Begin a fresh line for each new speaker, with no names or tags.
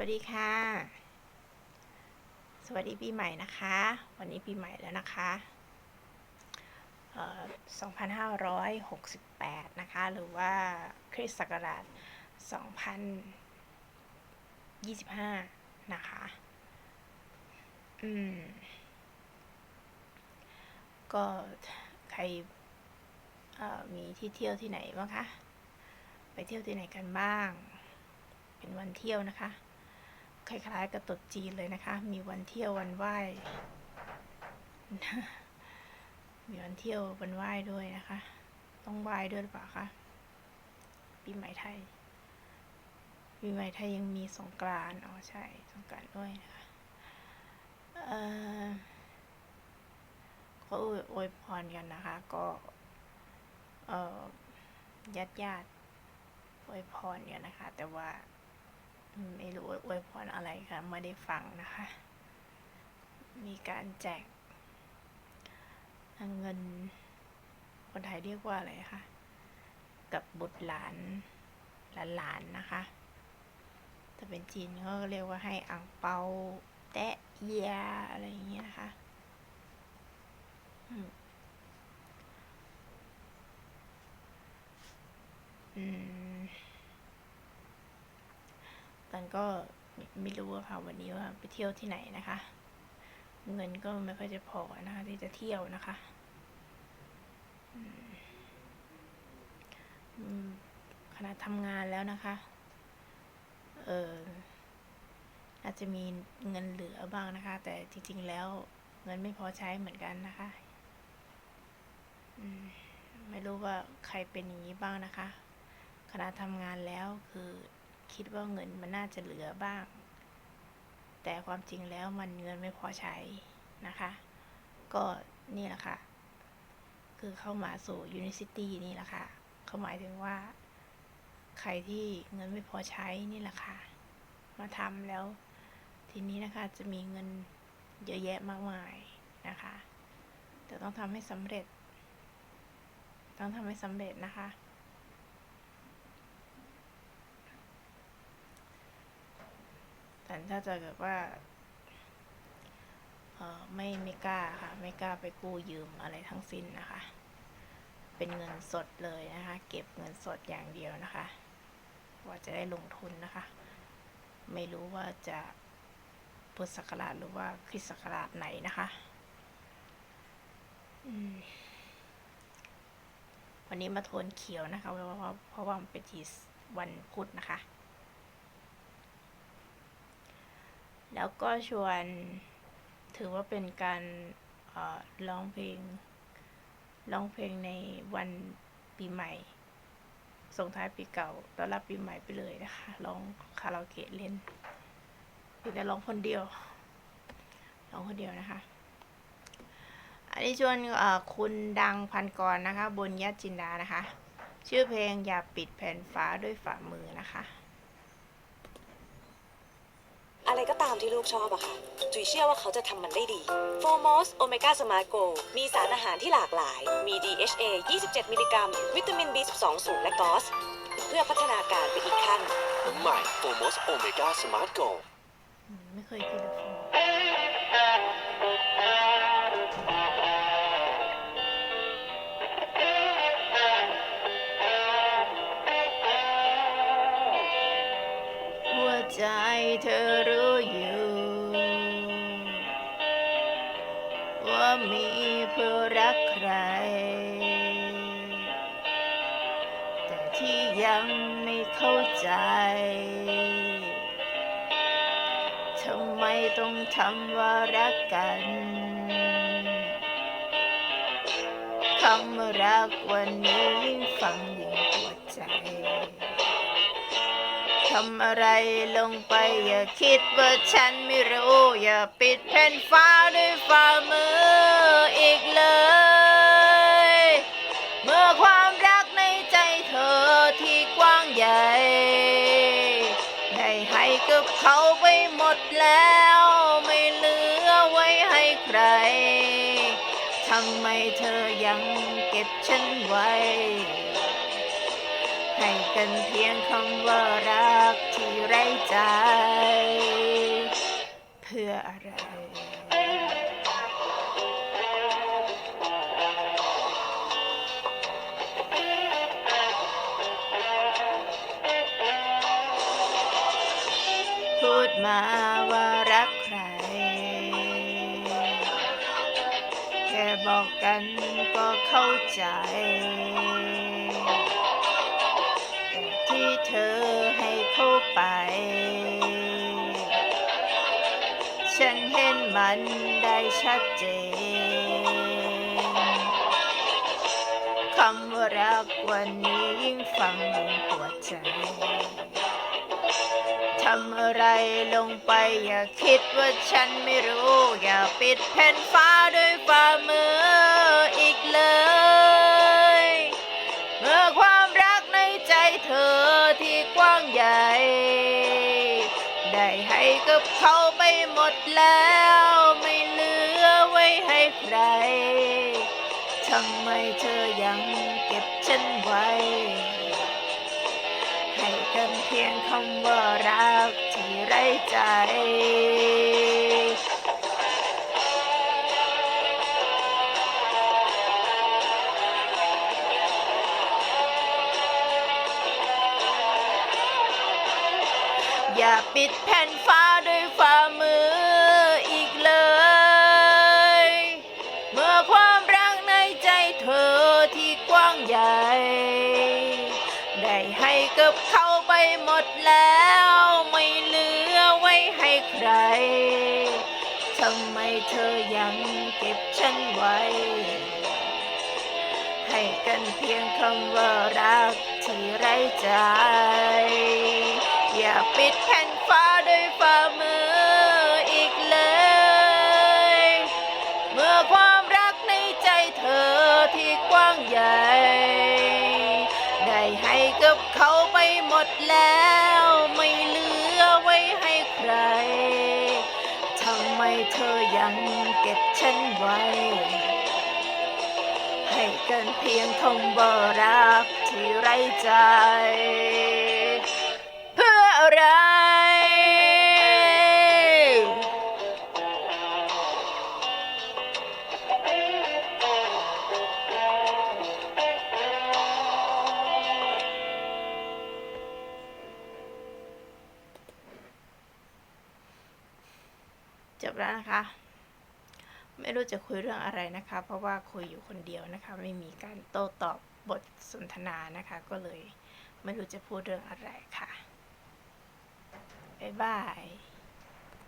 วัสดีค่ะ สวัสดีปีใหม่นะคะ วันนี้ปีใหม่แล้วนะคะเอ่อ2568 นะคะ หรือว่าคริสต์ศักราช 2025 นะคะ อืม ก็ใครมีที่เที่ยวที่ไหนบ้างคะ ไปเที่ยวที่ไหนกันบ้าง เป็นวันเที่ยวนะคะ คล้ายๆ กับตรุษจีนเลยนะคะ มีวันเที่ยววันไหว้มีวันเที่ยววันไหว้ด้วยนะคะ ต้องไหว้ด้วยหรือเปล่าคะปีใหม่ไทยปีใหม่ไทยยังมีสงกรานต์อ๋อใช่สงกรานต์ด้วยนะคะเออก็อวยอวยพรกันนะคะ ก็เออญาติญาติอวยพรกันนะคะ แต่ว่า ไม่รู้อวยพรอะไรค่ะไม่ได้ฟังนะคะ มีการแจกเงิน คนไทยเรียกว่าอะไรคะ กับบุตรหลานหลานๆนะคะถ้าเป็นจีนเขาก็เรียกว่าให้อ่างเปาแตะเอียอะไรอย่างเงี้ยนะคะอืม ตันก็ไม่รู้อะค่ะวันนี้ว่าไปเที่ยวที่ไหนนะคะ เงินก็ไม่ค่อยจะพอนะคะ ที่จะเที่ยวนะคะขณะทำงานแล้วนะคะ เอออาจจะมีเงินเหลือบ้างนะคะ แต่จริง ๆ แล้วเงินไม่พอใช้เหมือนกันนะคะไม่รู้ว่าใครเป็นอย่างนี้บ้างนะคะ ขณะทำงานแล้วคือ คิดว่าเงินมันน่าจะเหลือบ้าง แต่ความจริงแล้วมันเงินไม่พอใช้นะคะ ก็นี่แหละค่ะ คือเข้ามาสู่ Unicity นี่แหละค่ะ เขาหมายถึงว่า ใครที่เงินไม่พอใช้นี่แหละค่ะ มาทำแล้ว ทีนี้นะคะจะมีเงินเยอะแยะมากมายนะคะ แต่ต้องทำให้สำเร็จ ต้องทำให้สำเร็จนะคะ แต่ถ้าจะเกิดว่าเออไม่ไม่กล้าค่ะ ไม่กล้าไปกู้ยืมอะไรทั้งสิ้นนะคะ เป็นเงินสดเลยนะคะ เก็บเงินสดอย่างเดียวนะคะ ว่าจะได้ลงทุนนะคะ ไม่รู้ว่าจะพุทธศักราชหรือว่าคริสต์ศักราชไหนนะคะวันนี้มาโทนเขียวนะคะเพราะว่าเพราะว่ามันเป็นทีวันพุธนะคะ แล้วก็ชวนถือว่าเป็นการร้องเพลงร้องเพลงในวันปีใหม่ ส่งท้ายปีเก่าต้อนรับปีใหม่ไปเลยนะคะร้องคาราโอเกะเล่นเพียงแต่ร้องคนเดียวร้องคนเดียวนะคะ อันนี้ชวนคุณดังพันกรนะคะ บนยัดจินดานะคะ ชื่อเพลงอย่าปิดแผ่นฟ้าด้วยฝ่ามือนะคะ
อะไรก็ตามที่ลูกชอบอะค่ะ จุ๋ยเชื่อว่าเขาจะทำมันได้ดี f o r m o s Omega Smart Go มีสารอาหารที่หลากหลาย มี DHA 27 มิลลิกรัม วิตามิน B12 สูงและกอส เพื่อพัฒนาการไปอีกขั้น
ใหม่โฟมอสโอเมก้าสมาร์ทโก
อืมไม่เคยกินเลย มีเพื่อรักใคร แต่ที่ยังไม่เข้าใจ ทำไมต้องทำว่ารักกันคำว่ารักวันนี้ยิ่งฟังยิ่งปวดใจ ทำอะไรลงไป อย่าคิดว่าฉันไม่รู้ อย่าปิดแผ่นฟ้าด้วยฝ่ามืออีกเลย เมื่อความรักในใจเธอที่กว้างใหญ่ ได้ให้กับเขาไปหมดแล้ว ไม่เหลือไว้ให้ใครทำไมเธอยังเก็บฉันไว้ กันเพียงคำว่ารักที่ไร้ใจ เพื่ออะไร พูดมาว่ารักใคร แค่บอกกันก็เข้าใจ เธอให้เข้าไป ฉันเห็นมันได้ชัดเจน คำว่ารักวันนี้ยิ่งฟังยิ่งปวดใจ ทำอะไรลงไปอย่าคิดว่าฉันไม่รู้ อย่าปิดแผ่นฟ้าด้วยฝ่ามืออีกเลย กับเขาไปหมดแล้ว ไม่เหลือไว้ให้ใครทำไมเธอยังเก็บฉันไว้ ให้กันเพียงคำว่ารักที่ไร้ใจอย่าปิดแผ่นฟ้า ทำไมเธอยังเก็บฉันไว้ ให้กันเพียงคำว่ารักที่ไร้ใจ อย่าปิดแผ่นฟ้าด้วยฝ่ามืออีกเลย เมื่อความรักในใจเธอที่กว้างใหญ่ ได้ให้กับเขาไปหมดแล้ว เธอยังเก็บฉันไว้ ให้กันเพียงคำว่ารักที่ไร้ใจ เพื่ออะ จบแล้วนะคะ ไม่รู้จะคุยเรื่องอะไรนะคะ เพราะว่าคุยอยู่คนเดียวนะคะ ไม่มีการโต้ตอบบทสนทนานะคะ ก็เลยไม่รู้จะพูดเรื่องอะไรค่ะบ๊ายบาย